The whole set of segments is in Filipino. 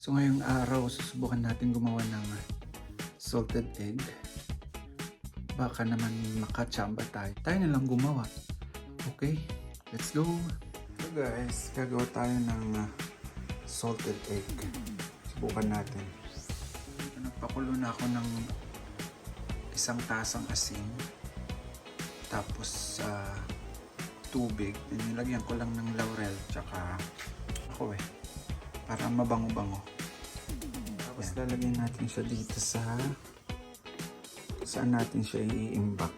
So ngayong araw, susubukan natin gumawa ng salted egg. Baka naman makachamba tayo. Tayo na lang gumawa. Okay, let's go. So guys, gagawa tayo ng uh, salted egg. Subukan natin. Nagpakulo na ako ng isang tasang asin. Tapos sa tubig. Nilagyan ko lang ng laurel tsaka ako eh para mabango-bango. Tapos lalagyan natin siya dito sa saan natin siya iimbak.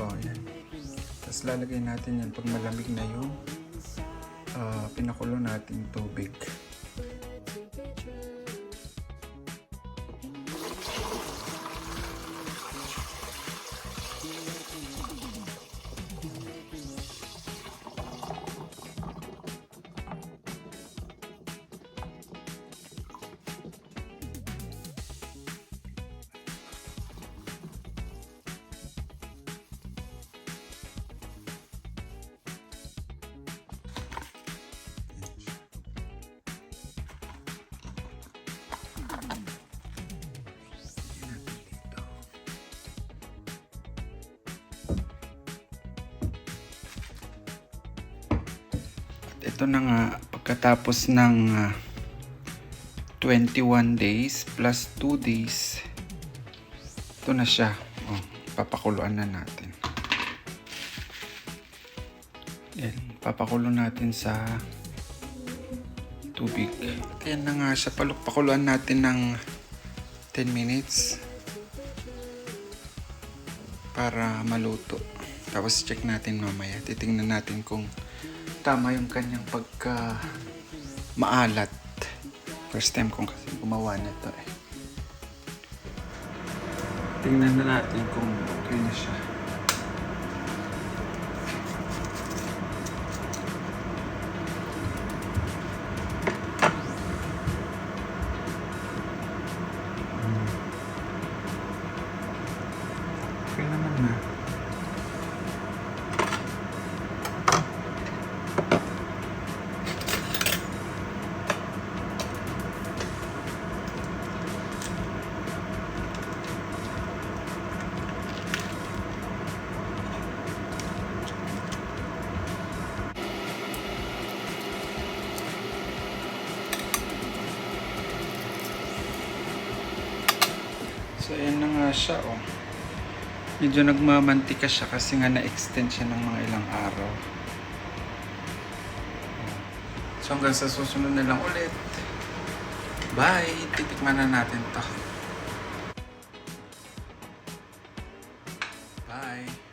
Oh. Tapos lalagay natin yan pag malamig na yung ah, pinakulo nating tubig. Ito na nga, pagkatapos ng ah, 21 days plus 2 days, ito na siya. Oh, papakuluan na natin. Yan, papakulo natin sa tubig. At yan na nga siya, pakuluan natin ng 10 minutes para maluto. Tapos check natin mamaya. Titingnan natin kung tama yung kanyang pagka maalat. First time kong kasi gumawa nito eh. Tingnan na natin kung okay na siya. So, ayan na nga siya, oh. Medyo nagmamantika siya kasi nga na-extend siya ng mga ilang araw. So hanggang sa susunod na lang ulit. Bye! Titikman na natin to. Bye!